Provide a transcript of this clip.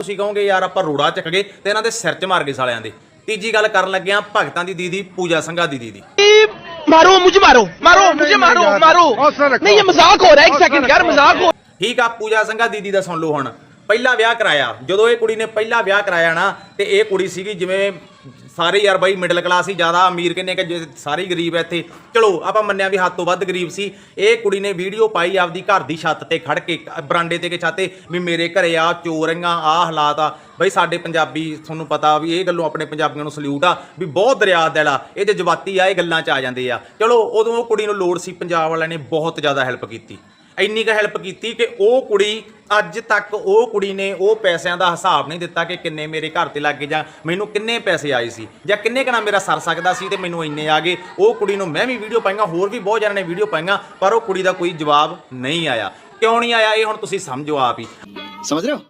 ਤੁਸੀਂ ਕਹੋਗੇ ਯਾਰ ਆਪਾਂ ਰੋੜਾ ਚੱਕ ਗਏ ਤੇ ਇਹਨਾਂ ਦੇ ਸਿਰ 'ਚ ਮਾਰ ਗਏ ਸਾਲਿਆਂ ਦੇ ਤੀਜੀ ਗੱਲ ਕਰਨ ਲੱਗਿਆ ਭਗਤਾਂ ਦੀ ਦੀਦੀ ਪੂਜਾ ਸੰਘਾ ਦੀ ਦੀਦੀ मारो मुझे मारो मारो मुझे मारो मारो नहीं ये मजाक हो रहा है एक सेकंड यार मजाक हो ਠੀਕ ਆ ਪੂਜਾ ਸੰਘਾ ਦੀਦੀ ਦਾ ਸੁਣ ਲਓ ਹੁਣ ਪਹਿਲਾ ਵਿਆਹ ਕਰਾਇਆ। ਜਦੋਂ ਇਹ ਕੁੜੀ ਨੇ ਪਹਿਲਾ ਵਿਆਹ ਕਰਾਇਆ ਨਾ, ਤੇ ਇਹ ਕੁੜੀ ਸੀਗੀ ਜਿਵੇਂ ਸਾਰੇ ਯਾਰ ਬਾਈ ਮਿਡਲ ਕਲਾਸ ਹੀ ਜ਼ਿਆਦਾ ਅਮੀਰ ਕਿੰਨੇ ਕਿ ਜੇ ਸਾਰੇ ਗਰੀਬ ਐ ਇੱਥੇ। ਚਲੋ, ਆਪਾਂ ਮੰਨਿਆ ਵੀ ਹੱਦ ਤੋਂ ਵੱਧ ਗਰੀਬ ਸੀ। ਇਹ ਕੁੜੀ ਨੇ ਵੀਡੀਓ ਪਾਈ ਆਪਦੀ ਘਰ ਦੀ ਛੱਤ ਤੇ ਖੜ ਕੇ, ਬਰਾਂਡੇ ਤੇ ਕੇ ਛਾਤੇ, ਵੀ ਮੇਰੇ ਘਰੇ ਆ, ਚੋਰੀਆਂ, ਆ ਹਾਲਾਤ ਆ। ਬਈ ਸਾਡੇ ਪੰਜਾਬੀ, ਤੁਹਾਨੂੰ ਪਤਾ ਵੀ ਇਹ ਗੱਲੋਂ ਆਪਣੇ ਪੰਜਾਬੀਆਂ ਨੂੰ ਸਲੂਟ ਆ, ਵੀ ਬਹੁਤ ਦਰਿਆ ਦਿਲ ਆ। ਇਹ ਤੇ ਜਵਾਤੀ ਆ, ਇਹ ਗੱਲਾਂ 'ਚ ਆ ਜਾਂਦੇ ਆ। ਚਲੋ, ਉਦੋਂ ਉਹ ਕੁੜੀ ਨੂੰ ਲੋੜ ਸੀ, ਪੰਜਾਬ ਵਾਲਿਆਂ ਨੇ ਬਹੁਤ ਜ਼ਿਆਦਾ ਹੈਲਪ ਕੀਤੀ। ਇੰਨੀ ਕੁ ਹੈਲਪ ਕੀਤੀ ਕਿ ਉਹ ਕੁੜੀ ਅੱਜ ਤੱਕ ਉਹ ਕੁੜੀ ਨੇ ਉਹ ਪੈਸਿਆਂ ਦਾ ਹਿਸਾਬ ਨਹੀਂ ਦਿੱਤਾ ਕਿ ਕਿੰਨੇ ਮੇਰੇ ਘਰ ਤੇ ਲੱਗੇ ਜਾਂ ਮੈਨੂੰ ਕਿੰਨੇ ਪੈਸੇ ਆਏ ਸੀ ਜਾਂ ਕਿੰਨੇ ਕਣਾ ਮੇਰਾ ਸਰ ਸਕਦਾ ਸੀ ਤੇ ਮੈਨੂੰ ਇੰਨੇ ਆ ਗਏ। ਉਹ ਕੁੜੀ ਨੂੰ ਮੈਂ ਵੀ ਵੀਡੀਓ ਪਾਈਆਂ, ਹੋਰ ਵੀ ਬਹੁਤ ਜਣਿਆਂ ਨੇ ਵੀਡੀਓ ਪਾਈਆਂ, ਪਰ ਉਹ ਕੁੜੀ ਦਾ ਕੋਈ ਜਵਾਬ ਨਹੀਂ ਆਇਆ। ਕਿਉਂ ਨਹੀਂ ਆਇਆ, ਇਹ ਹੁਣ ਤੁਸੀਂ ਸਮਝੋ ਆਪ ਹੀ। ਸਮਝ ਰਹੇ ਹੋ?